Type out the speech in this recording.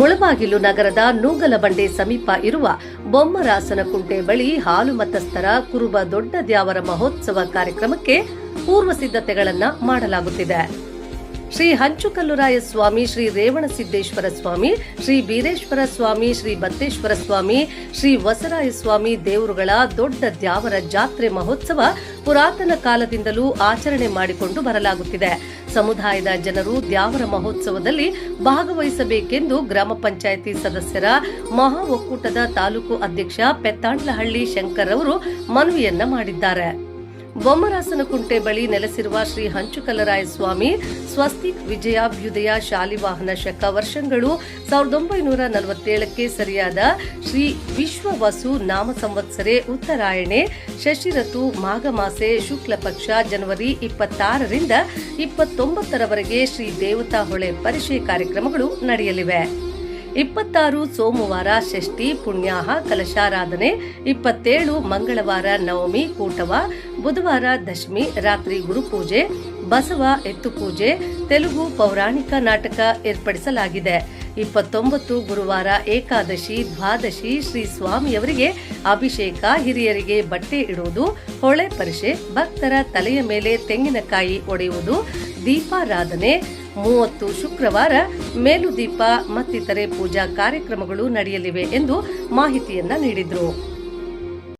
ಮುಳಬಾಗಿಲು ನಗರದ ನೂಗಲಬಂಡೆ ಸಮೀಪ ಇರುವ ಬೊಮ್ಮರಾಸನಕುಂಟೆ ಬಳಿ ಹಾಲು ಮತಸ್ಥರ ಕುರುಬ ದೊಡ್ಡ ದ್ಯಾವರ ಮಹೋತ್ಸವ ಕಾರ್ಯಕ್ರಮಕ್ಕೆ ಪೂರ್ವ ಸಿದ್ಧತೆಗಳನ್ನ ಮಾಡಲಾಗುತ್ತಿದೆ. ಶ್ರೀ ಹಂಚುಕಲ್ಲುರಾಯ ಸ್ವಾಮಿ, ಶ್ರೀ ರೇವಣಸಿದ್ದೇಶ್ವರ ಸ್ವಾಮಿ, ಶ್ರೀ ಬೀರೇಶ್ವರ ಸ್ವಾಮಿ, ಶ್ರೀ ಬತ್ತೇಶ್ವರ ಸ್ವಾಮಿ, ಶ್ರೀ ವಸರಾಯ ಸ್ವಾಮಿ ದೇವರುಗಳ ದೊಡ್ಡ ದ್ಯಾವರ ಜಾತ್ರೆ ಮಹೋತ್ಸವ ಪುರಾತನ ಕಾಲದಿಂದಲೂ ಆಚರಣೆ ಮಾಡಿಕೊಂಡು ಬರಲಾಗುತ್ತಿದೆ. ಸಮುದಾಯದ ಜನರು ದ್ಯಾವರ ಮಹೋತ್ಸವದಲ್ಲಿ ಭಾಗವಹಿಸಬೇಕೆಂದು ಗ್ರಾಮ ಪಂಚಾಯಿತಿ ಸದಸ್ಯರ ಮಹಾ ಒಕ್ಕೂಟದ ತಾಲೂಕು ಅಧ್ಯಕ್ಷ ಪೆತ್ತಾಂಡ್ಲಹಳ್ಳಿ ಶಂಕರ್ ಅವರು ಮನವಿಯನ್ನ ಮಾಡಿದ್ದಾರೆ. ಬೊಮ್ಮರಾಸನಕುಂಟೆ ಬಳಿ ನೆಲೆಸಿರುವ ಶ್ರೀ ಹಂಚುಕಲರಾಯ ಸ್ವಾಮಿ ಸ್ವಸ್ತಿಕ್ ವಿಜಯಾಭ್ಯುದಯ ಶಾಲಿವಾಹನ ಶಕ ವರ್ಷಗಳು ಸಾವಿರದ ಒಂಬೈನೂರ ನಲವತ್ತೇಳಕ್ಕೆ ಸರಿಯಾದ ಶ್ರೀ ವಿಶ್ವವಸು ನಾಮ ಸಂವತ್ಸರೆ ಉತ್ತರಾಯಣೆ, ಶಶಿರತು ಮಾಘಮಾಸೆ ಶುಕ್ಲ ಪಕ್ಷ ಜನವರಿ ಇಪ್ಪತ್ತಾರರಿಂದ ಇಪ್ಪತ್ತೊಂಬತ್ತರವರೆಗೆ ಶ್ರೀ ದೇವತಾ ಹೊಳೆ ಪರಿಷೆ ಕಾರ್ಯಕ್ರಮಗಳು ನಡೆಯಲಿವೆ. ಇಪ್ಪತ್ತಾರು ಸೋಮವಾರ ಷಷ್ಠಿ, ಪುಣ್ಯಾಹ, ಕಲಶಾರಾಧನೆ, ಇಪ್ಪತ್ತೇಳು ಮಂಗಳವಾರ ನವಮಿ, ಕೂಟವ, ಬುಧವಾರ ದಶಮಿ, ರಾತ್ರಿ ಗುರುಪೂಜೆ ಬಸವ ಎತ್ತು ಪೂಜೆ, ತೆಲುಗು ಪೌರಾಣಿಕ ನಾಟಕ ಏರ್ಪಡಿಸಲಾಗಿದೆ. ಇಪ್ಪತ್ತೊಂಬತ್ತು ಗುರುವಾರ ಏಕಾದಶಿ, ದ್ವಾದಶಿ, ಶ್ರೀ ಸ್ವಾಮಿಯವರಿಗೆ ಅಭಿಷೇಕ, ಹಿರಿಯರಿಗೆ ಬಟ್ಟೆ ಇಡುವುದು, ಹೊಳೆ ಪರಿಷೆ, ಭಕ್ತರ ತಲೆಯ ಮೇಲೆ ತೆಂಗಿನಕಾಯಿ ಒಡೆಯುವುದು, ದೀಪಾರಾಧನೆ ಮೂವತ್ತು ಶುಕ್ರವಾರ ಮೇಲುದೀಪ ಮತ್ತಿತರೆ ಪೂಜಾ ಕಾರ್ಯಕ್ರಮಗಳು ನಡೆಯಲಿವೆ ಎಂದು ಮಾಹಿತಿಯನ್ನ ನೀಡಿದ್ರು.